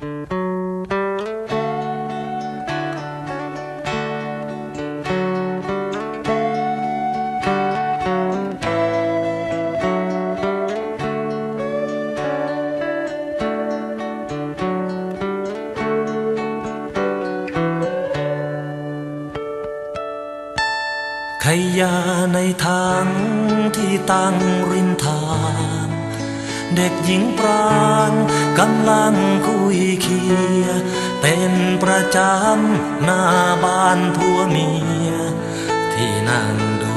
ขยะในทางที่ตั้งริมทาง เด็กหญิงปรางกำลังคุยเคีย เป็นประจำหน้าบ้านผัวเมีย ที่นั่งดู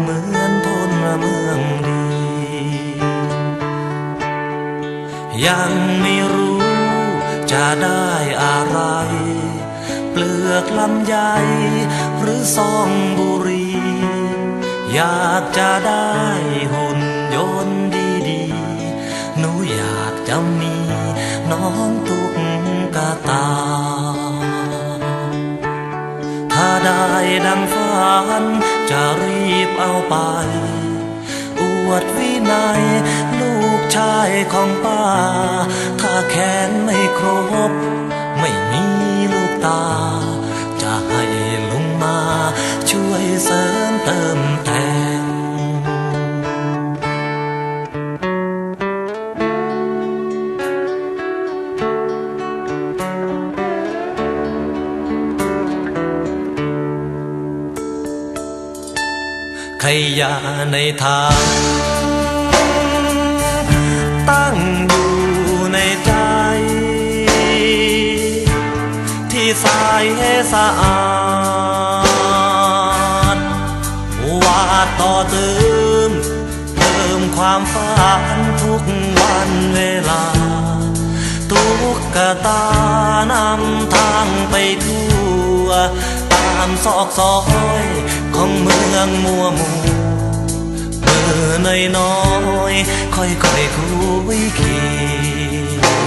เหมือนพลเมืองดี ยังไม่รู้จะได้อะไร เปลือกลำไยหรือซองบุรี อยากจะได้หุ่นยนต์ากจะมีน้องตุ๊กกาตา ถ้าได้ดังฝันจะรีบเอาไป อวดวินัยลูกชายของป้า ถ้าแขนไม่ครบ ไม่มีลูกตา จะให้ลุงมาช่วยเสริม ขยะในทาง ตั้งอยู่ในใจ ที่ใสสะอาดวาดต่อเติมเติมความฝันทุกวันเวลาตุกกตานำทางไปทั่ว ตามซอกซอย ของเมืองมัวมูเมื่อน้อยน้อยค่อยค่อยคุยเคีย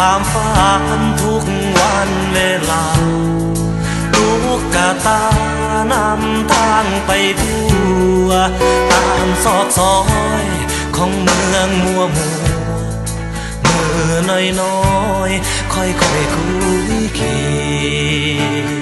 ความฝันทุกวันเวลาลูกกาตานำทางไปทั่ว ตามซอกซอยของเมืองมัวมัวมือน้อยน้อยๆค่อยค่อยๆคุยเคีย